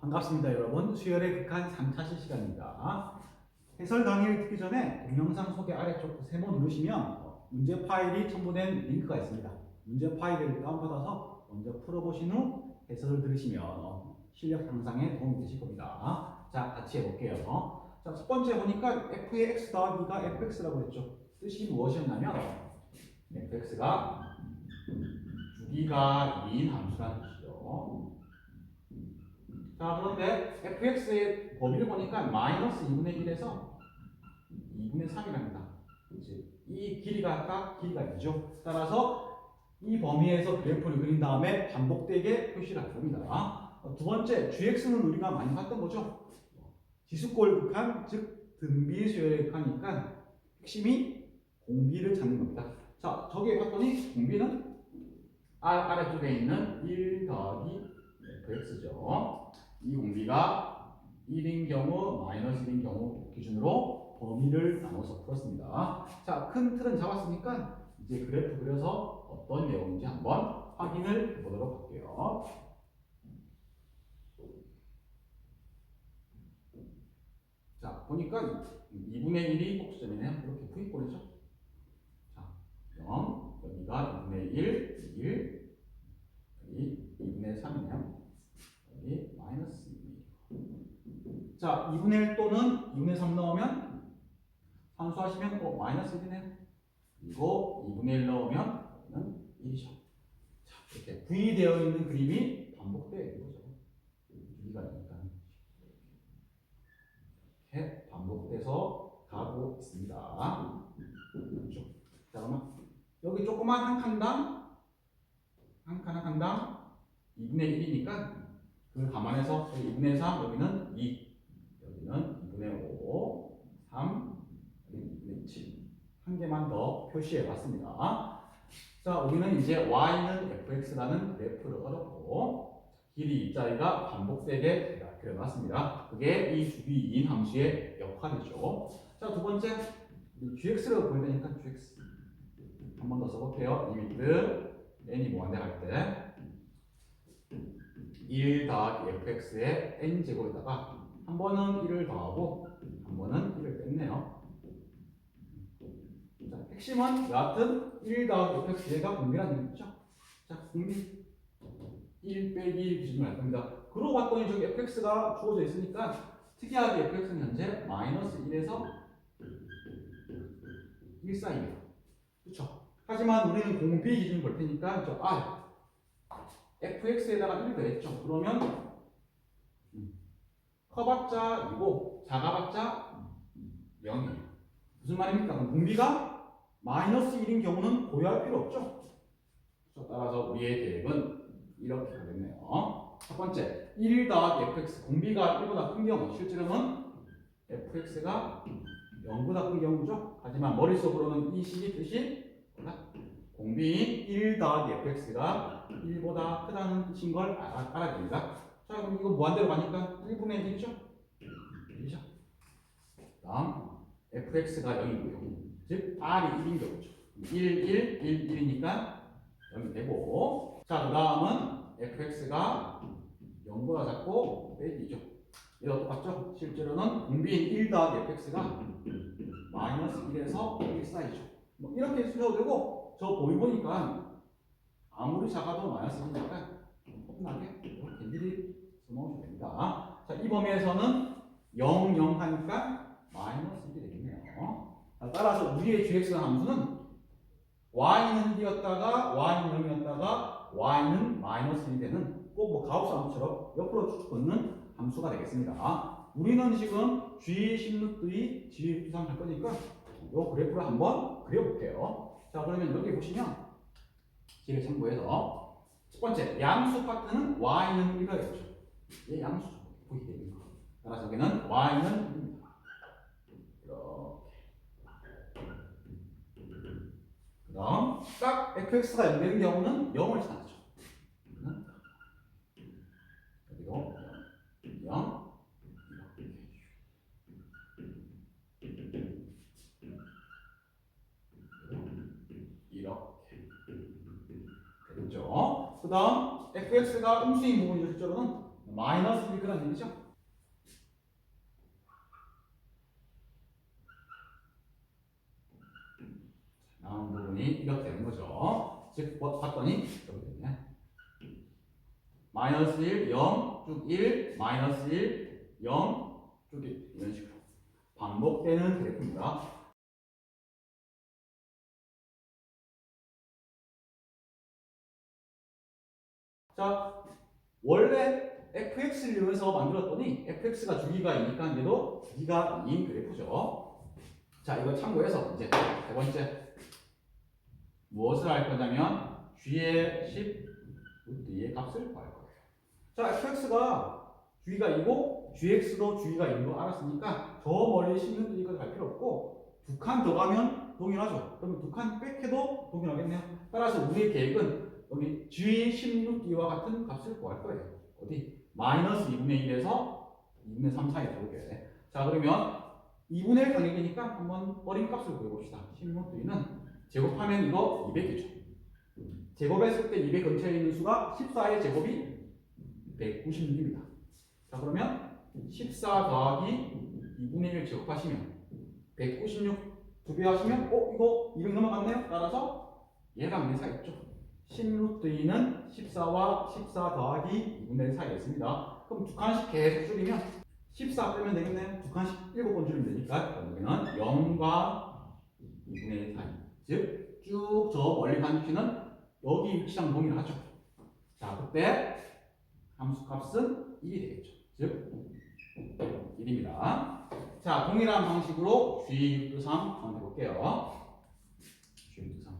반갑습니다 여러분. 수열의 극한 3차시 시간입니다. 해설 강의를 듣기 전에 동영상 소개 아래쪽 세 번 누르시면 어, 문제 파일이 첨부된 링크가 있습니다. 문제 파일을 다운받아서 먼저 풀어보신 후 해설을 들으시면 어, 실력 향상에 도움이 되실 겁니다. 자 같이 해볼게요 자, 첫 번째 보니까 f의 x 더하기가 fx라고 했죠 뜻이 무엇이었냐면 fx가 주기가 2인 함수라는 뜻이죠 자 그런데 fx의 범위를 보니까 마이너스 2분의 1에서 2분의 3이랍니다. 그렇지? 이 길이가 아까 길이가 2죠. 따라서 이 범위에서 그래프를 그린 다음에 반복되게 표시를 할 겁니다. 어, 두 번째 gx는 우리가 많이 봤던 거죠. 지수꼴 극한 즉 등비 수열의 극하니까 핵심이 공비를 찾는 겁니다. 자 저기에 봤더니 공비는 아, 아래쪽에 있는 1 더하기 fx죠. 이 공비가 1인 경우, 마이너스 1인 경우 기준으로 범위를 나눠서 풀었습니다. 자, 큰 틀은 잡았으니까 이제 그래프 그려서 어떤 내용인지 한번 확인을 해보도록 할게요. 자, 보니까 2분의 1이 꼭지점이네요. 이렇게 V꼴이죠. 자, 0, 여기가 2분의 1, 1, 여기 2분의 3이네요. 여기 마이너스 2분의 1. 자, 2분의 1 또는 2분의 3 넣으면 산수하시면 어, 마이너스 1이네요. 그리고 2분의 1 넣으면 여기는 1이죠. 자, 이렇게 V 되어 있는 그림이 반복되어 있는 거죠. 유리가 되니까. 이렇게 반복돼서 가고 있습니다. 그렇죠? 여기 조그만 한 칸당 한 칸 한 칸당 2분의 1이니까 그걸 감안해서 여기 2분의 3, 여기는 2, 여기는 2분의 5, 3, 여기는 2분의 7. 한 개만 더 표시해 봤습니다. 자, 우리는 이제 y는 fx라는 그래프를 얻었고 길이 입자리가 반복되게 그려놨습니다. 그게 이 주기 2인 함수의 역할이죠. 자, 두 번째 보야 되니까 gx 한 번 더 써볼게요. 리미트 n이 무한대 할 때 1 더하기 fx의 n 제곱에다가 한 번은 1을 더하고 한 번은 1을 뺐네요. 자, 핵심은 여하튼 1 더하기 fx 얘가 공비라는 얘기죠. 자, 공비 1 빼기 1 기준으로 할 겁니다. 그러고 봤더니 저기 fx가 주어져 있으니까 특이하게 fx는 현재 마이너스 1에서 1 사이에요. 그렇죠? 하지만 우리는 공비 기준을 볼 테니까 저 r fx에다가 1을 더했죠. 그러면 2고 작아봤자 0이에요. 무슨 말입니까? 공비가 마이너스 1인 경우는 고려할 필요 없죠. 따라서 우리의 계획은 이렇게 가겠네요. 첫 번째, 1 더하기 fx 공비가 1보다 큰 경우 실제로는 fx가 0보다 큰 경우죠. 하지만 머릿속으로는 이 식이 뜻이? 공비인 1 더하기 fx가 1보다 크다는 뜻인 걸 알아, 알아야 됩니다. 자, 그럼 이거 무한대로 가니까 1분의 1이죠? 1이죠. 다음, fx가 0이고요. 즉, r이 1인 경우죠. 1, 1, 1, 1이니까 0이 되고. 자, 그 다음은 fx가 0보다 작고 빼기죠. 얘도 똑같죠? 실제로는 공비인 1 더하기 fx가 마이너스 1에서 1 사이죠. 뭐 이렇게 쓰셔도 되고, 저 보이 보니까 아무리 작아도 마이너스 1이니까 홈나게 이렇게 미리 써놓으면 됩니다. 자, 이 범위에서는 0, 0 하니까 마이너스 1이 되겠네요. 자, 따라서 우리의 gx 함수는 y는 1이었다가 y는 0이었다가 y는 마이너스 1이 되는 꼭 뭐 가우스 함수처럼 옆으로 쭉 걷는 함수가 되겠습니다. 우리는 지금 g 16도의 g 구상 할 거니까 이 그래프를 한번 그려볼게요. 자 그러면 여기 보시면 지를 참고해서 첫 번째 양수 파트는 y는 1이겠죠. 얘 양수죠. 보이게 거. 따라서 여기는 y는 1입니다. 이렇게. 그 다음 딱 fx가 0 되는 경우는 0을 찾죠. 여기도 0, 0, 이렇게. 그 다음 fx가 음수인 부분이 실제로는 마이너스 1 거란 얘기죠. 나온 부분이 이렇게 되는 거죠. 즉 뭐, 봤더니 이렇게 되네. 마이너스 1, 0, 쭉 1, 마이너스 1, 0, 쭉 1, 이런 식으로 반복되는 그래프입니다. 자, 원래 fx를 이용해서 만들었더니 fx가 주기가 2니까 얘도 주기가 2인 그래프죠. 자, 이거 참고해서 이제 세 번째 무엇을 할 거냐면 g의 10 루트 2의 값을 구할 거예요. 자, fx가 주기가 2고 gx도 주기가 2인 거 알았으니까 저 멀리 10루트 2까지 갈 필요 없고 두 칸 더 가면 동일하죠. 그러면 두 칸 빽해도 동일하겠네요. 따라서 우리의 계획은 여기 g 10루트 2와 같은 값을 구할 거예요. 어디? 마이너스 2분의 1에서 2분의 3 사이 들어오게. 자, 그러면 2분의 1 간격이니까 한번 어린 값을 구해봅시다. 10루트 2는 제곱하면 이거 200이죠. 제곱했을 때 200 근처에 있는 수가 14의 제곱이 196입니다. 자, 그러면 14 더하기 2분의 1 제곱하시면 196 두 배 하시면 어? 이거 200 넘어갔네요? 따라서 얘랑 얘 사이 있죠. 10루트 2는 14와 14 더하기 2분의 1 사이에 있습니다. 그럼 두 칸씩 계속 줄이면 14 빼면 되겠네요. 두 칸씩 7번 줄이면 되니까 여기는 0과 2분의 1 사이. 즉, 쭉 저 멀리 간 위치는 여기 위치랑 동일하죠. 자, 그때 함수 값은 1이 되겠죠. 즉, 1입니다. 자, 동일한 방식으로 G 3 한번 해볼게요. G 3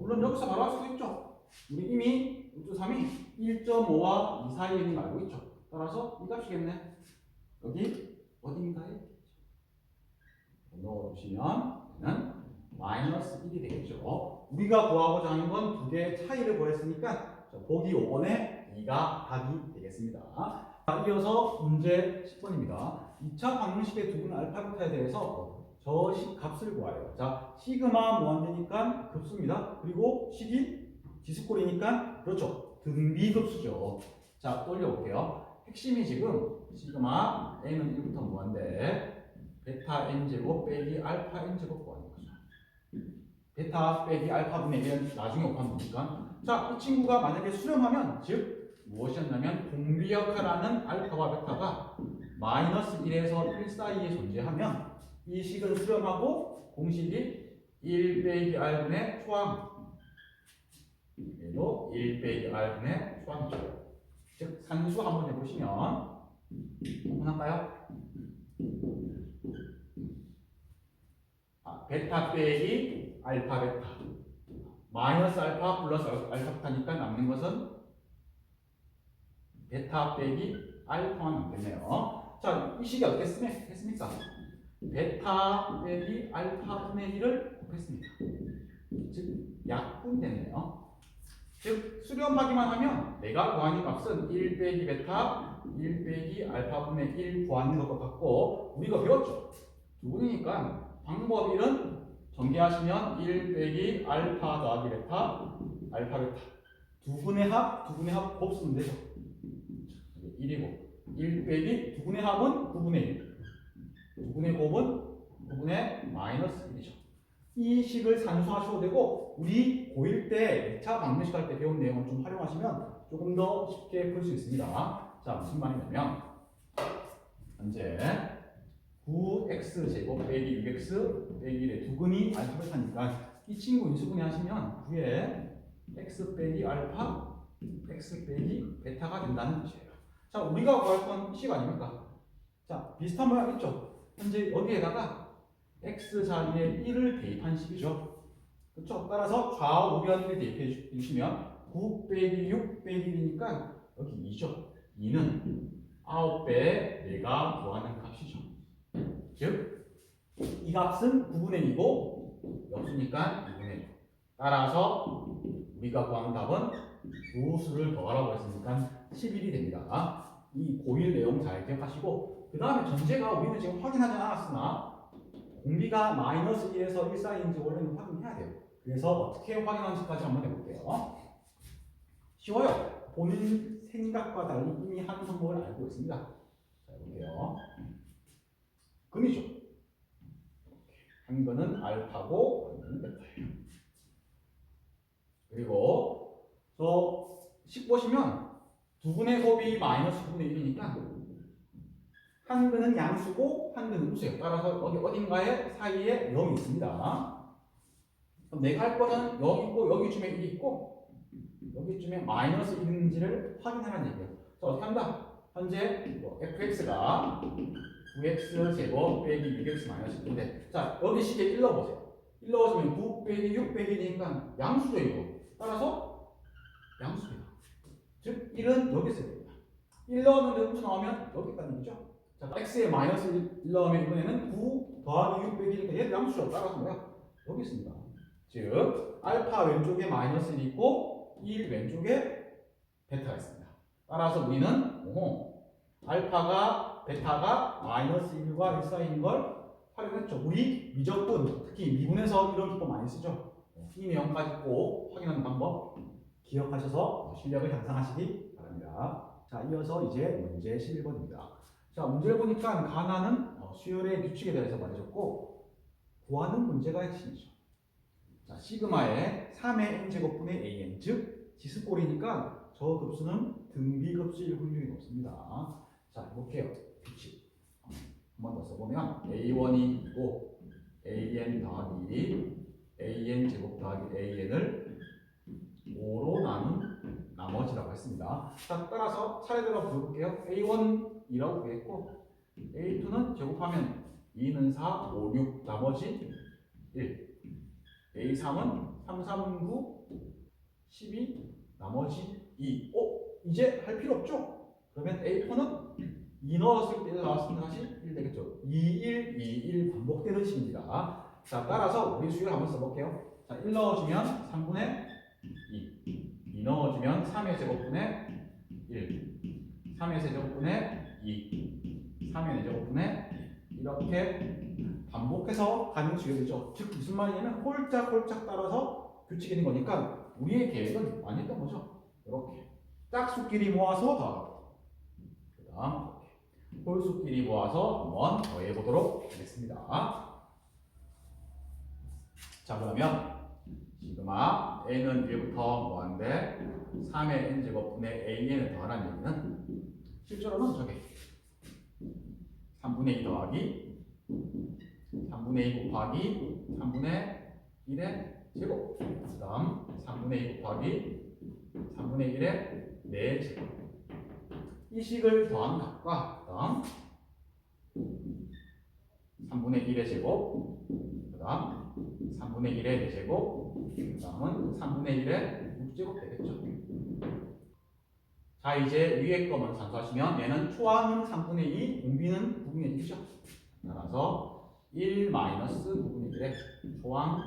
물론 여기서 바로 할 수도 있죠. 우리 이미 루트 3이 1.5와 2 사이에 있는 거 알고 있죠. 따라서 이 값이겠네. 여기 어딘가에 넣어주시면 마이너스 1이 되겠죠. 우리가 구하고자 하는 건 두 개의 차이를 구했으니까 자, 보기 5번에 2가 답이 되겠습니다. 자, 이어서 문제 10번입니다. 2차 방정식의 두 분 알파 베타에 대해서 저식 값을 구하래요. 자, 시그마 무한대니까 급수입니다. 그리고 식이 지스꼴이니까 그렇죠. 등비급수죠. 자, 올려볼게요. 핵심이 지금 시그마 n은 1부터 무한대 베타 n 제곱 빼기 알파 n 제곱 구하는 거죠. 베타 빼기 알파 분의 1은 나중에 곱하면 되니까 자, 이 친구가 만약에 수렴하면 즉 무엇이었냐면 공비역하라는 알파와 베타가 마이너스 1에서 1 사이에 존재하면 이 식은 수렴하고 공식이 1 빼기 r분의 초항 얘도 1 빼기 r분의 초항이죠. 즉 산수 한번 해보시면 한번 할까요? 아, 베타 빼기 알파 베타 마이너스 알파 플러스 알파 베타니까 남는 것은 베타 빼기 알파만 남겠네요. 자, 이 식이 어떻게 했습니까? 베타 빼기 알파 분의 1을 곱했습니다. 즉, 약분되네요. 즉, 수렴하기만 하면 내가 구하는 값은 1 빼기 베타, 1 빼기 알파 분의 1 구하는 것과 같고, 우리가 배웠죠? 두 분이니까 방법 1은 전개하시면 1 빼기 알파 더하기 베타, 알파 베타. 두 분의 합, 두 분의 합 곱쓰면 되죠. 1이고, 1 빼기 두 분의 합은 9분의 1. 9분의 곱은 9분의 마이너스 1이죠. 이 식을 산수하셔도 되고 우리 고1 때 2차 방정식 할 때 배운 내용을 좀 활용하시면 조금 더 쉽게 풀 수 있습니다. 자 무슨 말이냐면 현재 9x 제곱 빼기 6x 빼기 1의 두근이 알파벳하니까 이 친구 인수분해 하시면 9에 x 빼기 알파 x 빼기 베타가 된다는 뜻이에요. 자 우리가 구할 건식 아닙니까? 자 비슷한 모양 있죠? 현재 여기에다가 x 자리에 1을 대입한 식이죠. 그렇죠? 따라서 좌우 우변을 대입해 주시면 9 빼기 6 빼기 1이니까 여기 2죠. 2는 9배 내가 구하는 값이죠. 즉, 이 값은 9분의 2고 없으니까 2분의 1. 따라서 우리가 구하는 답은 두 수를 더하라고 했으니까 11이 됩니다. 이 고1 내용 잘 기억하시고 그 다음에 전제가 우리는 지금 확인하지 않았으나 공비가 마이너스 1에서 1 사이인지 원래는 확인해야 돼요. 그래서 어떻게 확인하는지까지 한번 해볼게요. 쉬워요. 본인 생각과 달리 이미 한 성목을 알고 있습니다. 자, 볼게요. 금이죠. 한 거는 알파고, 한 거는 베타예요. 그리고 저 10 보시면 두 분의 곱이 마이너스 9분의 1이니까 한 근은 양수고 한 근은 우수예요. 따라서 어디 어딘가에 사이에 0이 있습니다. 그럼 내가 할 거는 여기 있고 여기쯤에 1이 있고 여기쯤에 마이너스 1인지를 확인하라는 얘기예요. 자 어떻게 한다? 현재 뭐 fx가 9x 제곱 빼기 6x 마이너스 1인데 자 여기 식에 1 넣어보세요. 1 넣어주면 9 빼기 6 빼기니까 양수죠 이거. 따라서 양수예요. 즉 1은 여기 있어야 됩니다. 1 넣었는데 음수 나오면 여기 얘기죠. 자, x에 마이너스 1 넣으면 이번에는 9 더하기 6 빼기니까 얘도 양수죠. 따라서 뭐야? 여기 있습니다. 즉 알파 왼쪽에 마이너스 1이 있고 1 왼쪽에 베타가 있습니다. 따라서 우리는 오, 알파가 베타가 마이너스 1과 1 사이인 걸 활용했죠. 우리 미적분 특히 미분에서 이런 기법 많이 쓰죠. 이 내용까지 꼭 확인하는 방법 기억하셔서 실력을 향상하시기 바랍니다. 자, 이어서 이제 문제 11번입니다. 자, 문제를 보니까 가나는 어, 수열의 규칙에 대해서 말해줬고 구하는 문제가 핵심이죠. 자, 시그마의 3의 n제곱분의 an, 즉 지스꼴이니까 저 급수는 등비급수일 확률이 높습니다. 자, 볼게요. 규칙. 한번 더 써보면 a1이 고 an 더하기 1이 an 제곱 더하기 an을 5로 나눈 나머지라고 했습니다. 자, 따라서 차례대로 부를게요. A1 이라고 구했고, A2는 제곱하면 2는 4, 5, 6, 나머지 1. A3은 3, 3, 9, 12, 나머지 2. 어? 이제 할 필요 없죠? 그러면 A4는 2 넣었을 때 나왔으면 다시 1 되겠죠. 2, 1, 2, 1 반복되는 식입니다. 자, 따라서 우리 수열 한번 써볼게요. 자, 1 넣어주면 3분의 2. 2 넣어주면 3의 제곱분의 1. 3의 세제곱분의 2. 3의 제곱 분의 이렇게 반복해서 가는 수열이죠. 즉 무슨 말이냐면 홀짝홀짝 따라서 규칙이 있는 거니까 우리의 계획은 많이 했던 거죠. 이렇게 짝수끼리 모아서 더하고 그 다음 홀수끼리 모아서 한번 더해 보도록 하겠습니다. 자 그러면 시그마 n은 1부터 뭐한데 3의 n 제곱분의 an을 더하라는 얘기는 실제로는 저게 3분의 2 더하기 3분의 2 곱하기 3분의 1의 제곱. 그 다음 3분의 2 곱하기 3분의 1의 4제곱. 이 식을 더한 값과 그 다음 3분의 1의 제곱 그 다음 3분의 1의 4제곱 그 다음은 3분의 1의 6제곱 되겠죠 자 이제 위에 거만 산수하시면 얘는 초항은 3분의 2 공비는 9분의 1이죠? 따라서 1 마이너스 9분의 1의 초항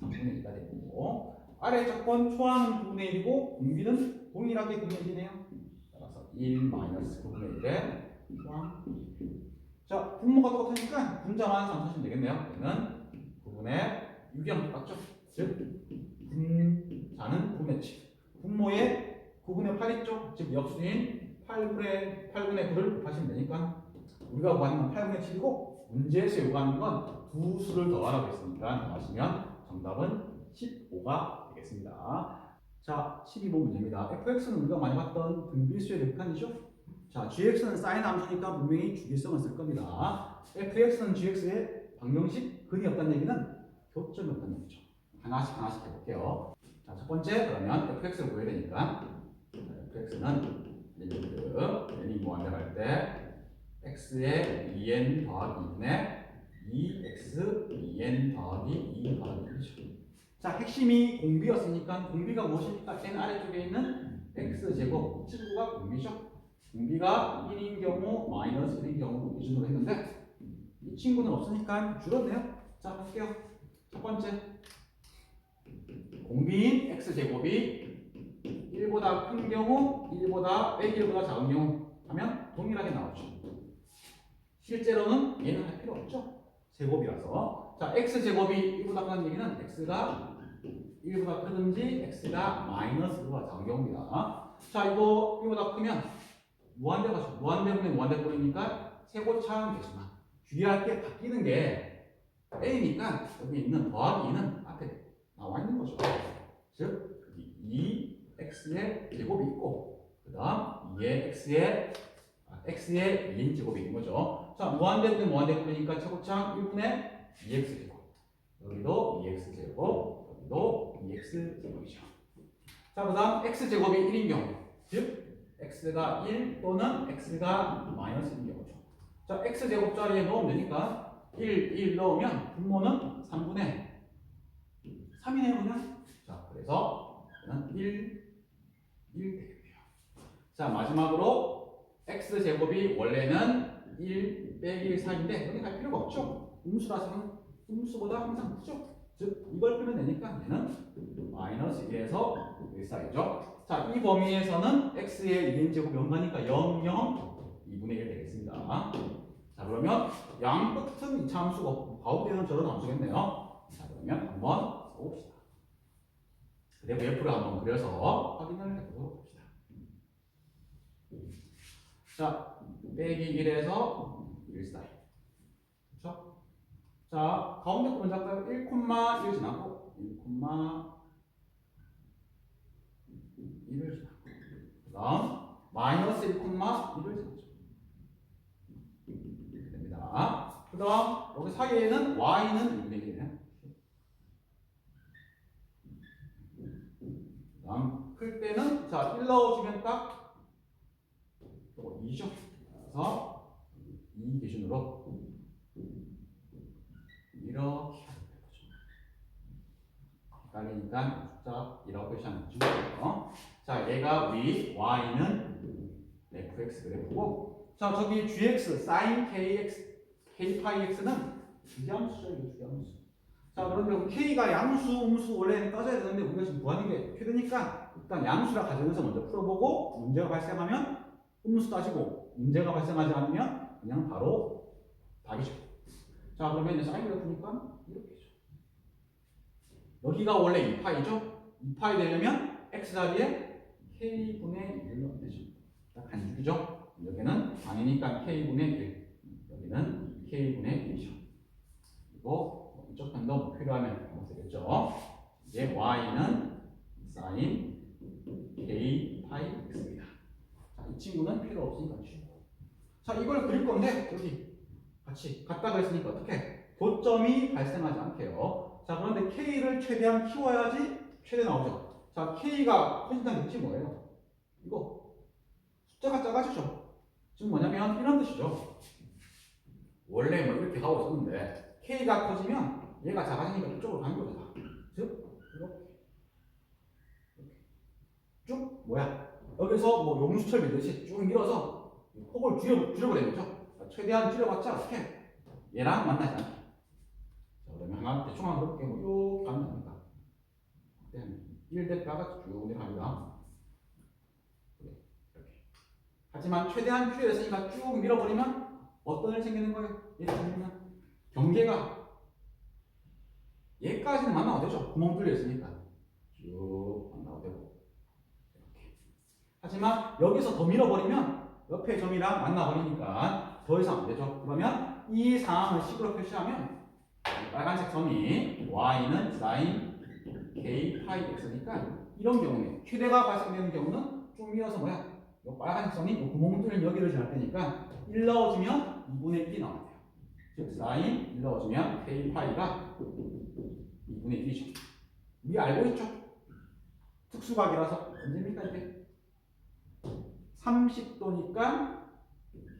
3분의 1가 되고 아래 조건 초항은 9분의 1이고 공비는 동일하게 9분의 1이네요. 따라서 1 마이너스 9분의 1의 초항 자 분모가 똑같으니까 분자만 산수하시면 되겠네요. 얘는 9분의 6이랑 똑같죠? 즉 분자는 9분의 7 분모에 9분의 8 있죠? 즉 역수인 8분의 8분의 9를 곱하시면 되니까 우리가 구하는 건 8분의 7이고 문제에서 요구하는 건 두 수를 더하라고 했으니까 더하시면 정답은 15가 되겠습니다. 자, 12번 문제입니다. fx는 우리가 많이 봤던 등비수의 극한이죠? 자, gx는 사인 함수니까 분명히 주기성을 쓸 겁니다. fx는 gx의 방정식 근이 없다는 얘기는 교점이 없다는 얘기죠. 하나씩 하나씩 해볼게요. 자, 첫 번째 그러면 fx를 구해야 되니까 fx는 리미트 n이 무한대 갈때 x의 2n 더하기 2분의 2x 2n 더하기 2 더하기 1이죠. 자, 핵심이 공비였으니까 공비가 무엇입니까? n 아래쪽에 있는 x 제곱 친구가 공비죠. 공비가 1인 경우 마이너스 1인 경우 기준으로 했는데 이 친구는 없으니까 줄었네요. 자, 볼게요. 첫 번째 공비인 x 제곱이 1보다 큰 경우, 1보다 빼기 1보다 작은 경우 하면 동일하게 나오죠. 실제로는 얘는 할 필요 없죠. 제곱이라서. 자, x제곱이 1보다 크다는 얘기는 x가 1보다 크든지 x가 마이너스 1보다 작은 경우입니다. 자, 이거 1보다 크면 무한대 가죠. 무한대분의 무한대꼴이니까 최고 차항 되지만 주의할 게 바뀌는 게 A니까 여기 있는 더하기 2는 앞에 나와 있는 거죠. 즉, 2 x의 1제곱이 있고 그 다음 2의 x의 아, x의 2인 제곱이 있는 거죠. 자, 무한대는 무한대꾸니까 최고창 1분의 2x 제곱. 여기도 2x 제곱, 여기도 2x 제곱이죠. 자, 그 다음 x 제곱이 1인 경우. 즉, x가 1 또는 x가 마이너스인 경우죠. 자, x 제곱 자리에 넣으면 되니까 1, 1 넣으면 분모는 3분의 3이네요, 그냥. 자, 그래서 1 1, 1 되겠네요. 자, 마지막으로 x 제곱이 원래는 1 빼기 1 사이인데 여기 갈 필요가 없죠. 음수라서는 음수보다 항상 크죠. 즉 이걸 풀면 되니까 얘는 마이너스 1에서 1 사이죠. 자, 이 범위에서는 x의 2n 제곱이 얼마니까 0, 0, 2분의 1 되겠습니다. 자, 그러면 양 끝은 이차 함수고 가운데는 저런 함수겠네요. 자, 그러면 한번 써봅시다. 그리고 F를 한번 그려서 확인을 해보도록 합시다. 자, 빼기 1에서 1 사이. 그렇죠? 자, 가운데 거 먼저 할까요? 1,1 지나고 1, 1을 지나고 그 다음 마이너스 1, 1을 지나죠. 됩니다. 그 다음 여기 사이에는 y는 6분의 1이네. 그 다음 클 때는 자, 1 넣어주면 딱 요거 2죠. 그래서 이 기준으로 이렇게. 헷갈리니까 숫자 1라고 표시하면 주고요. 자, 얘가 위, y는 fx 그래프고, 자, 저기 gx, sin kx, k 파이 x는 주기함수죠, 이거 주기함수. 자, 그런데 k가 양수, 음수 원래는 따져야 되는데 우리가 지금 구하는 게 표되니까 일단 양수라 가정해서 먼저 풀어보고 문제가 발생하면 음수 따지고 문제가 발생하지 않으면 그냥 바로 답이죠. 자 그러면 사인을 보니까 이렇게죠. 여기가 원래 2파이죠. 2파이 되려면 x 자리에 k분의 1로 되죠. 딱 간식이죠. 여기는 방이니까 k분의 1 여기는 k분의 1이죠. 그리고 뭐 이쪽 편도 뭐 필요하면 뭐 되겠죠. 이제 y는 사인 K5X입니다. 자, 이 친구는 필요 없으니까 주고. 자, 이걸 그릴 건데, 여기 같이 같다 그랬으니까 어떻게? 고점이 발생하지 않게요. 자, 그런데 K를 최대한 키워야지 최대 나오죠. 자, K가 커진다는 뜻이 뭐예요? 이거. 숫자가 작아지죠. 지금 뭐냐면 이런 뜻이죠. 원래 뭐 이렇게 가고 있었는데 K가 커지면 얘가 작아지니까 이쪽으로 가는 거죠. 쭉 뭐야? 여기서 뭐 용수철 밀듯이 쭉 밀어서 이 폭을 줄여 줄여버리는 거죠. 최대한 줄여봤자 어떻게 얘랑 만나지 않게. 자, 그러면 하나 대충 하나 그렇게 뭐 이렇게 하면 됩니다. 그다음에 1대가가 쭉 내려갑니다. 이렇게. 하지만 최대한 줄여냈으니까 쭉 밀어버리면 어떤 일이 생기는 거예요? 예를 들면 경계가 얘까지는 만나도 되죠. 구멍 뚫려 있으니까 쭉 만나도 되고 이렇게. 하지만 여기서 더 밀어버리면 옆에 점이랑 만나버리니까 더 이상 안 되죠. 그러면 이 상황을 식으로 표시하면 이 빨간색 점이 y는 sin k 파이 x니까 이런 경우에 최대가 발생되는 경우는 쭉 밀어서 뭐야? 이 빨간색 점이 이 구멍 뚫린 여기를 지날 테니까 1 넣어주면 2분의 1이 나와요. 즉 sin 1 넣어주면 k 파이가 2분의 1이죠. 우리 알고 있죠? 특수각이라서 언제입니까 이게? 30도니까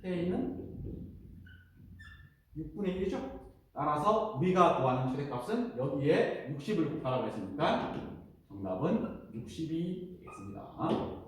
K는 6분의 1이죠. 따라서 우리가 구하는 최대값은 여기에 60을 곱하라고 했으니까 정답은 60이 되겠습니다.